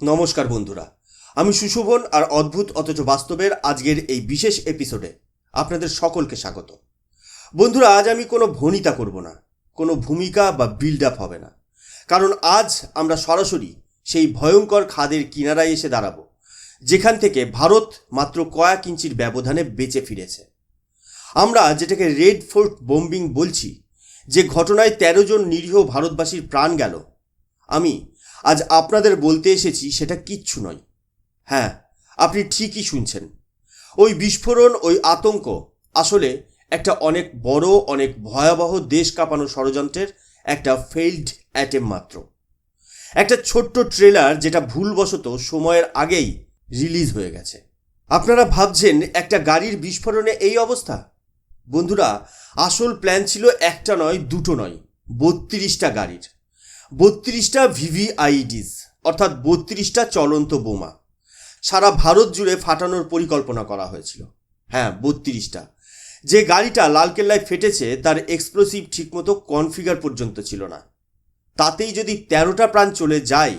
নমস্কার বন্ধুরা, আমি সুশোভন আর অদ্ভুত অথচ বাস্তবের আজকের এই বিশেষ এপিসোডে আপনাদের সকলকে স্বাগত। বন্ধুরা, আজ আমি কোনো ভনিতা করব না, কোনো ভূমিকা বা বিল্ড আপ হবে না, কারণ আজ আমরা সরাসরি সেই ভয়ঙ্কর খাদের কিনারায় এসে দাঁড়াবো, যেখান থেকে ভারত মাত্র কয়েক ইঞ্চির ব্যবধানে বেঁচে ফিরেছে। আমরা যেটাকে রেড ফোর্ট বোম্বিং বলছি, যে ঘটনায় তেরো জন নিরীহ ভারতবাসীর প্রাণ গেল, আমি আজ আপনাদের বলতে এসেছি, সেটা কিচ্ছু নয়। হ্যাঁ আপনি ঠিকই শুনছেন। ওই বিস্ফোরণ, ওই আতঙ্ক আসলে একটা অনেক বড়, অনেক ভয়াবহ দেশ কাঁপানো ষড়যন্ত্রের একটা ফেইল্ড অ্যাটেম মাত্র। একটা ছোট্ট ট্রেলার যেটা ভুলবশত সময়ের আগেই রিলিজ হয়ে গেছে। আপনারা ভাবছেন, একটা গাড়ির বিস্ফোরণে এই অবস্থা? বন্ধুরা, আসল প্ল্যান ছিল একটা নয়, দুটো নয়, বত্রিশটা গাড়ির। বত্রিশটা ভিভিআইডিস, অর্থাৎ বত্রিশটা চলন্ত বোমা। সারা ভারত জুড়ে ফাটানোর পরিকল্পনা করা হয়েছিল। হ্যাঁ বত্রিশটা। যে গাড়িটা লালকেল্লায় ফেটেছে, তার এক্সপ্লোসিভ ঠিকমতো কনফিগার পর্যন্ত ছিল না। তাতেই যদি তেরোটা প্রাণ চলে যায়,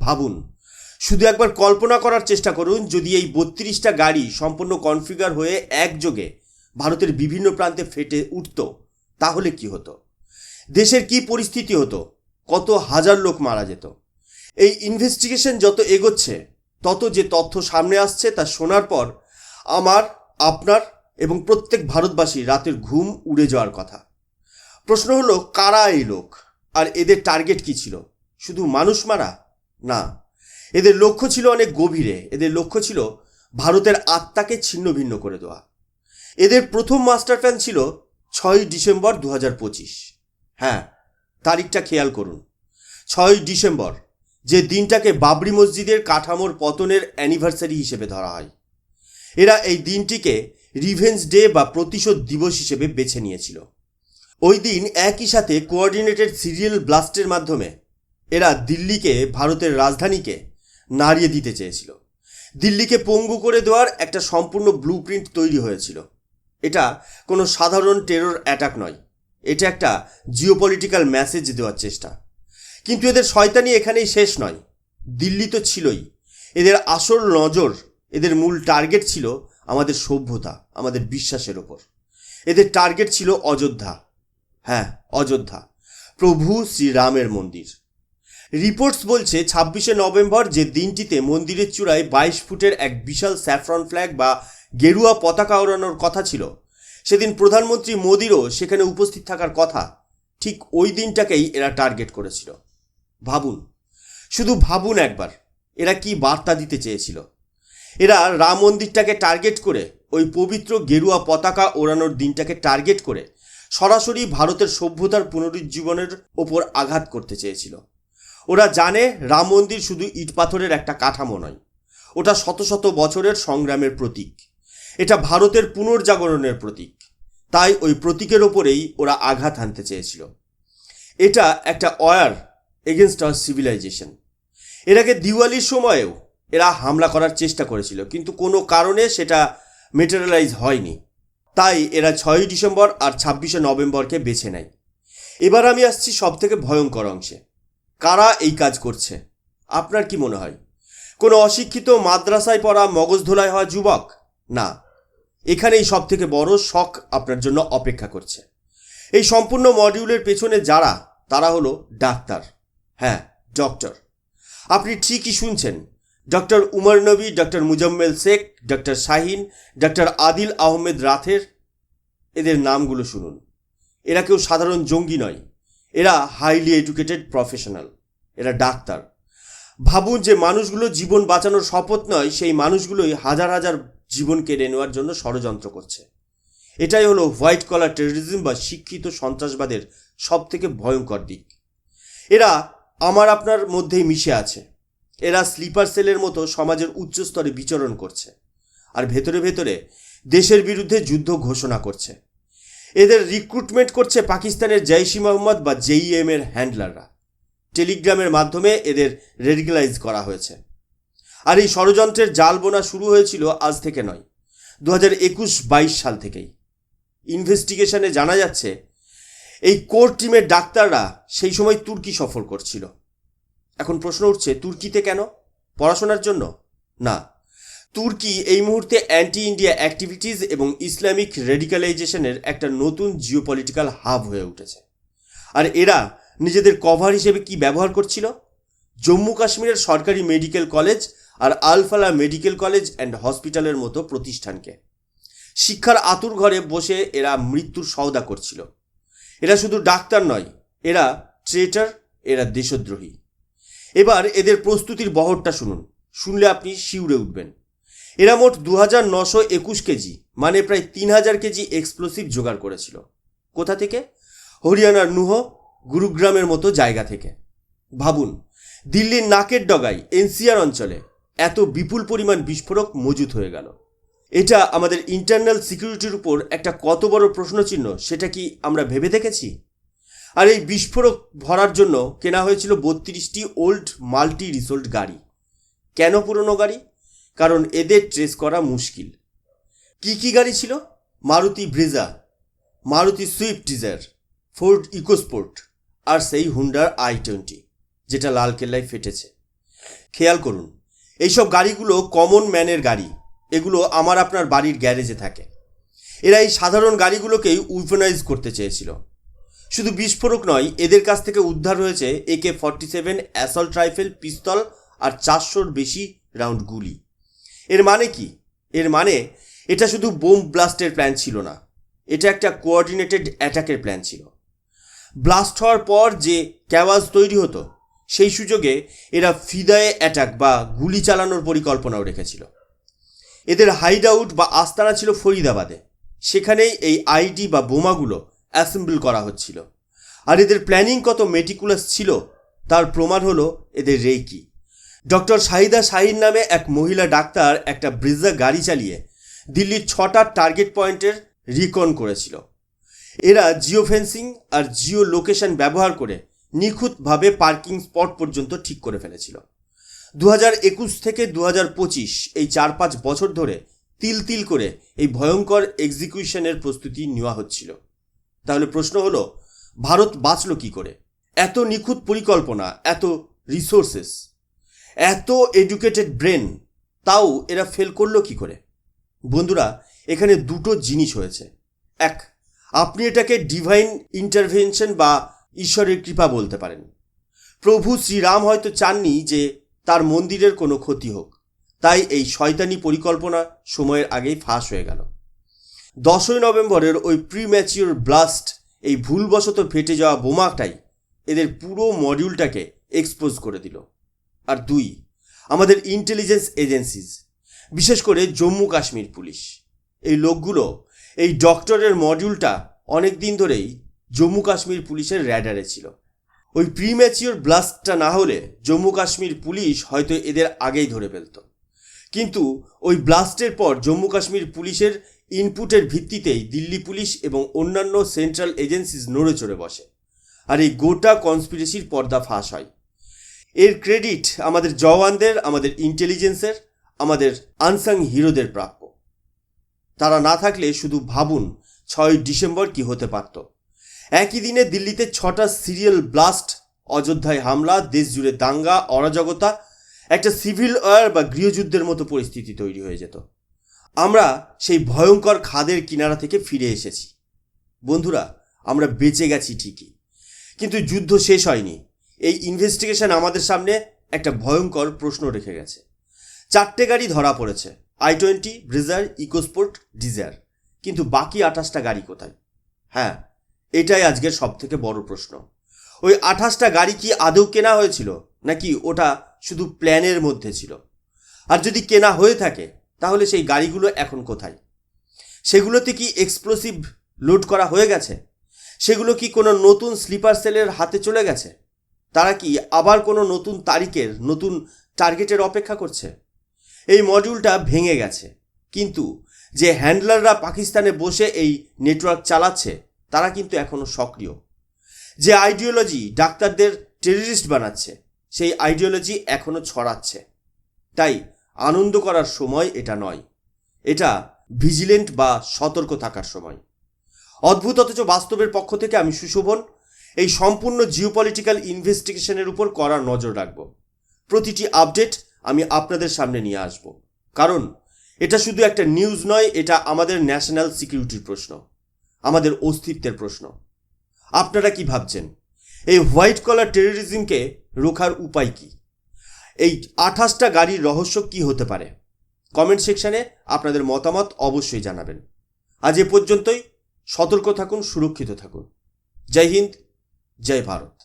ভাবুন। শুধু একবার কল্পনা করার চেষ্টা করুন, যদি এই বত্রিশটা গাড়ি সম্পূর্ণ কনফিগার হয়ে একযোগে ভারতের বিভিন্ন প্রান্তে ফেটে উঠত, তাহলে কি হতো? দেশের কি পরিস্থিতি হতো? কত হাজার লোক মারা যেত। এই ইনভেস্টিগেশন যত এগোচ্ছে, তত যে তথ্য সামনে আসছে তা শোনার পর আমার, আপনার এবং প্রত্যেক ভারতবাসী রাতের ঘুম উড়ে যাওয়ার কথা। প্রশ্ন হলো, কারা এই লোক? আর এদের টার্গেট কি ছিল? শুধু মানুষ মারা? না। এদের লক্ষ্য ছিল অনেক গভীরে। এদের লক্ষ্য ছিল ভারতের আত্মাকে ছিন্ন ভিন্ন করে দেওয়া। এদের প্রথম মাস্টার প্ল্যান ছিল ছয় ডিসেম্বর দু হাজার পঁচিশ। হ্যাঁ তারিখটা খেয়াল করুন। ছয় ডিসেম্বর, যে দিনটাকে বাবরি মসজিদের কাঠামোর পতনের অ্যানিভার্সারি হিসেবে ধরা হয়। এরা এই দিনটিকে রিভেঞ্জ ডে বা প্রতিশোধ দিবস হিসেবে বেছে নিয়েছিল। ওই দিন একই সাথে কোঅর্ডিনেটেড সিরিয়াল ব্লাস্টের মাধ্যমে এরা দিল্লিকে, ভারতের রাজধানীকে নাড়িয়ে দিতে চেয়েছিল। দিল্লিকে পঙ্গু করে দেওয়ার একটা সম্পূর্ণ ব্লু প্রিন্ট তৈরি হয়েছিল। এটা কোনো সাধারণ টেরর অ্যাটাক নয়। এটা একটা জিওপলিটিক্যাল মেসেজ দেওয়ার চেষ্টা। কিন্তু এদের শয়তানি এখানেই শেষ নয়। দিল্লি তো ছিলই। এদের আসল নজর, এদের মূল টার্গেট ছিল আমাদের সভ্যতা, আমাদের বিশ্বাসের ওপর। এদের টার্গেট ছিল অযোধ্যা। হ্যাঁ অযোধ্যা। প্রভু শ্রীরামের মন্দির। রিপোর্টস বলছে ছাব্বিশে নভেম্বর যে দিনটিতে মন্দিরের চূড়ায় বাইশ ফুটের এক বিশাল স্যাফরন ফ্ল্যাগ বা গেরুয়া পতাকা ওড়ানোর কথা ছিল সেদিন প্রধানমন্ত্রী মোদিরও সেখানে উপস্থিত থাকার কথা ঠিক ওই দিনটাকেই এরা টার্গেট করেছিল। ভাবুন, শুধু ভাবুন একবার, এরা কি বার্তা দিতে চেয়েছিল? এরা রাম মন্দিরটাকে টার্গেট করে, ওই পবিত্র গেরুয়া পতাকা ওড়ানোর দিনটাকে টার্গেট করে সরাসরি ভারতের সভ্যতার পুনরুজ্জীবনের ওপর আঘাত করতে চেয়েছিল। ওরা জানে রাম মন্দির শুধু ইট পাথরের একটা কাঠামো নয়, ওটা শত শত বছরের সংগ্রামের প্রতীক। এটা ভারতের পুনর্জাগরণের প্রতীক। তাই ওই প্রতীকের ওপরেই ওরা আঘাত হানতে চেয়েছিল। এটা একটা ওয়ার এগেনস্ট আওয়ার সিভিলাইজেশন এর আগে দিওয়ালির সময়েও এরা হামলা করার চেষ্টা করেছিল, কিন্তু কোনো কারণে সেটা মেটেরিয়ালাইজ হয়নি। তাই এরা ছয়ই ডিসেম্বর আর ছাব্বিশে নভেম্বরকে বেছে নেয়। এবার আমি আসছি সব থেকে ভয়ঙ্কর অংশে। কারা এই কাজ করছে? আপনার কি মনে হয়? কোনো অশিক্ষিত মাদ্রাসায় পড়া মগজ ধোলায় হওয়া যুবক? না। এখানেই সব থেকে বড় শখ আপনার জন্য অপেক্ষা করছে। এই সম্পূর্ণ মডিউলের পেছনে যারা, তারা হলো ডাক্তার। হ্যাঁ ডক্টর। আপনি ঠিকই শুনছেন। Doctor Umar Nabi, doctor Muzammil Sheikh, doctor Shaheen, doctor Adil Ahmed Rather এদের নামগুলো শুনুন। এরা কেউ সাধারণ জঙ্গি নয়। এরা হাইলি এডুকেটেড প্রফেশনাল এরা ডাক্তার। ভাবুন যে মানুষগুলো জীবন বাঁচানোর শপথ নয়, সেই মানুষগুলোই হাজার হাজার জীবন কেড়ে নেওয়ার জন্য ষড়যন্ত্র করছে। এটাই হলো হোয়াইট কলার টেরোরিজম বা শিক্ষিত সন্ত্রাসবাদের সব থেকে ভয়ঙ্কর দিক। এরা আমার আপনার মধ্যেই মিশে আছে। এরা স্লিপার সেলের মতো সমাজের উচ্চ স্তরে বিচরণ করছে আর ভেতরে ভেতরে দেশের বিরুদ্ধে যুদ্ধ ঘোষণা করছে। এদের রিক্রুটমেন্ট করছে পাকিস্তানের জৈশি মোহাম্মদ বা জেইএম এর হ্যান্ডলাররা টেলিগ্রামের মাধ্যমে এদের রেডিক্যালাইজ করা হয়েছে। আর এই ষড়যন্ত্রের জাল বোনা শুরু হয়েছিল আজ থেকে নয় দু হাজার একুশ বাইশ সাল থেকেই। ইনভেস্টিগেশনে জানা যাচ্ছে, এই কোর টিমের ডাক্তাররা সেই সময় তুর্কি সফর করছিল। এখন প্রশ্ন উঠছে, তুর্কিতে কেন? পড়াশোনার জন্য? না। তুর্কি এই মুহূর্তে অ্যান্টি ইন্ডিয়া অ্যাক্টিভিটিস এবং ইসলামিক রেডিকালাইজেশনের একটা নতুন জিওপলিটিক্যাল হাব হয়ে উঠেছে। আর এরা নিজেদের কভার হিসেবে কি ব্যবহার করছিল? জম্মু কাশ্মীরের সরকারি মেডিকেল কলেজ আর আলফালা মেডিকেল কলেজ অ্যান্ড হসপিটালের মতো প্রতিষ্ঠানকে। শিক্ষার আতুর ঘরে বসে এরা মৃত্যুর সওদা করছিল। এরা শুধু ডাক্তার নয়, এরা ট্রেটার, এরা দেশদ্রোহী। এবার এদের প্রস্তুতির বহরটা শুনুন। শুনলে আপনি শিউরে উঠবেন। এরা মোট দু হাজার নশো একুশ কেজি মানে প্রায় তিন হাজার কেজি এক্সপ্লোসিভ জোগাড় করেছিল। কোথা থেকে? হরিয়ানার নুহ, গুরুগ্রামের মতো জায়গা থেকে। ভাবুন, দিল্লির নাকের ডগায় এনসিআর অঞ্চলে এত বিপুল পরিমাণ বিস্ফোরক মজুত হয়ে গেল। এটা আমাদের ইন্টারনাল সিকিউরিটির উপর একটা কত বড় প্রশ্নচিহ্ন, সেটা কি আমরা ভেবে দেখেছি? আর এই বিস্ফোরক ভরার জন্য কেনা হয়েছিল বত্রিশটি ওল্ড মাল্টি রিসোল্ট গাড়ি। কেন পুরনো গাড়ি? কারণ এদের ট্রেস করা মুশকিল। কি কি গাড়ি ছিল? Maruti Brezza, Maruti Swift Dzire, Ford EcoSport আর সেই হুন্ডার আই টোয়েন্টি, যেটা লালকেল্লায় ফেটেছে। খেয়াল করুন এইসব গাড়িগুলো কমন ম্যানের গাড়ি। এগুলো আমার আপনার বাড়ির গ্যারেজে থাকে। এরা এই সাধারণ গাড়িগুলোকেই উইফনাইজ করতে চেয়েছিল। শুধু বিস্ফোরক নয়, এদের কাছ থেকে উদ্ধার হয়েছে A K forty seven assault rifle pistol আর চারশোর বেশি রাউন্ড গুলি। এর মানে কি? এর মানে এটা শুধু বোম ব্লাস্টের প্ল্যান ছিল না। এটা একটা কোঅর্ডিনেটেড অ্যাটাকের প্ল্যান ছিল। ব্লাস্ট হওয়ার পর যে ক্যাওয়াজ তৈরি হতো সেই সুযোগে এরা ফিদায়ে অ্যাটাক বা গুলি চালানোর পরিকল্পনাও রেখেছিল। এদের হাইড আউট বা আস্তানা ছিল ফরিদাবাদে। সেখানেই এই আইডি বা বোমাগুলো অ্যাসেম্বল করা হচ্ছিল। আর এদের প্ল্যানিং কত মেটিকুলাস ছিল, তার প্রমাণ হলো এদের রেইকি। ডক্টর শাহিদা শাহিন নামে এক মহিলা ডাক্তার একটা ব্রিজা গাড়ি চালিয়ে দিল্লির ছটা টার্গেট পয়েন্টের রিকন করেছিল। এরা জিও ফেন্সিং আর জিও লোকেশন ব্যবহার করে নিখুঁতভাবে পার্কিং স্পট পর্যন্ত ঠিক করে ফেলেছিল। দু একুশ থেকে দু পঁচিশ এই চার পাঁচ বছর ধরে তিল তিল করে এই ভয়ঙ্কর এক্সিকিউশনের প্রস্তুতি নেওয়া হচ্ছিল। তাহলে প্রশ্ন হলো, ভারত বাঁচল কি করে? এত নিখুঁত পরিকল্পনা, এত রিসোর্সেস, এত এডুকেটেড ব্রেন, তাও এরা ফেল করল কি করে? বন্ধুরা, এখানে দুটো জিনিস হয়েছে। এক, আপনি এটাকে ডিভাইন ইন্টারভেনশন বা ঈশ্বরের কৃপা বলতে পারেন। প্রভু শ্রীরাম হয়তো চাননি যে তার মন্দিরের কোনো ক্ষতি হোক। তাই এই শয়তানি পরিকল্পনা সময়ের আগেই ফাঁস হয়ে গেল। দশই নভেম্বরের ওই প্রিম্যাচিওর ব্লাস্ট এই ভুলবশত ফেটে যাওয়া বোমাটাই এদের পুরো মডিউলটাকে এক্সপোজ করে দিল। আর দুই, আমাদের ইন্টেলিজেন্স এজেন্সিজ বিশেষ করে জম্মু কাশ্মীর পুলিশ, এই লোকগুলো এই ডক্টরের মডিউলটা অনেক দিন ধরেই জম্মু কাশ্মীর পুলিশের র্যাডারে ছিল। ওই প্রিম্যাচিওর ব্লাস্টটা না হলে জম্মু কাশ্মীর পুলিশ হয়তো এদের আগেই ধরে ফেলত। কিন্তু ওই ব্লাস্টের পর জম্মু কাশ্মীর পুলিশের ইনপুটের ভিত্তিতেই দিল্লি পুলিশ এবং অন্যান্য সেন্ট্রাল এজেন্সিস নড়ে চড়ে বসে। আর এই গোটা কনস্পিরেসির পর্দা ফাঁস হয়। এর ক্রেডিট আমাদের জওয়ানদের, আমাদের ইন্টেলিজেন্সের আমাদের আনসাং হিরোদের প্রাপ্য। তারা না থাকলে শুধু ভাবুন ছয় ডিসেম্বর কি হতে পারত। একই দিনে দিল্লিতে ছটা সিরিয়াল ব্লাস্ট, অযোধ্যায় হামলা দেশ জুড়ে দাঙ্গা, অরাজকতা, একটা সিভিল ওয়ার বা গৃহযুদ্ধের মতো পরিস্থিতি তৈরি হয়ে যেত। আমরা সেই ভয়ঙ্কর খাদের কিনারা থেকে ফিরে এসেছি। বন্ধুরা, আমরা বেঁচে গেছি ঠিকই, কিন্তু যুদ্ধ শেষ হয়নি। এই ইনভেস্টিগেশন আমাদের সামনে একটা ভয়ঙ্কর প্রশ্ন রেখে গেছে। চারটে গাড়ি ধরা পড়েছে i twenty Brezza EcoSport Dzire কিন্তু বাকি আঠাশটা গাড়ি কোথায়? হ্যাঁ এটাই আজকের সব থেকে বড় প্রশ্ন। ওই আঠাশটা গাড়ি কি আদৌ কেনা হয়েছিল? নাকি ওটা শুধু প্ল্যানের মধ্যে ছিল? আর যদি কেনা হয়ে থাকে, তাহলে সেই গাড়িগুলো এখন কোথায়? সেগুলোতে কি এক্সপ্লোসিভ লোড করা হয়ে গেছে? সেগুলো কি কোনো নতুন স্লিপার সেলের হাতে চলে গেছে? তারা কি আবার কোনো নতুন তারিখের, নতুন টার্গেটের অপেক্ষা করছে? এই মডিউলটা ভেঙে গেছে। কিন্তু যে হ্যান্ডলাররা পাকিস্তানে বসে এই নেটওয়ার্ক চালাচ্ছে তারা কিন্তু এখনও সক্রিয়। যে আইডিওলজি ডাক্তারদের টেররিস্ট বানাচ্ছে, সেই আইডিওলজি এখনও ছড়াচ্ছে। তাই আনন্দ করার সময় এটা নয়। এটা ভিজিলেন্ট বা সতর্ক থাকার সময়। অদ্ভুত অথচ বাস্তবের পক্ষ থেকে আমি সুশোভন এই সম্পূর্ণ জিওপলিটিক্যাল ইনভেস্টিগেশনের উপর করার নজর রাখব। প্রতিটি আপডেট আমি আপনাদের সামনে নিয়ে আসব। কারণ এটা শুধু একটা নিউজ নয়, এটা আমাদের ন্যাশনাল সিকিউরিটির প্রশ্ন। আমাদের অস্তিত্বের প্রশ্ন। আপনারা কি ভাবছেন? এই হোয়াইট কলার টেরোরিজমকে রোখার উপায় কি? এই আঠাশটা গাড়ির রহস্য কি হতে পারে? কমেন্ট সেকশানে আপনাদের মতামত অবশ্যই জানাবেন। আজ এ পর্যন্তই। সতর্ক থাকুন, সুরক্ষিত থাকুন। জয় হিন্দ, জয় ভারত।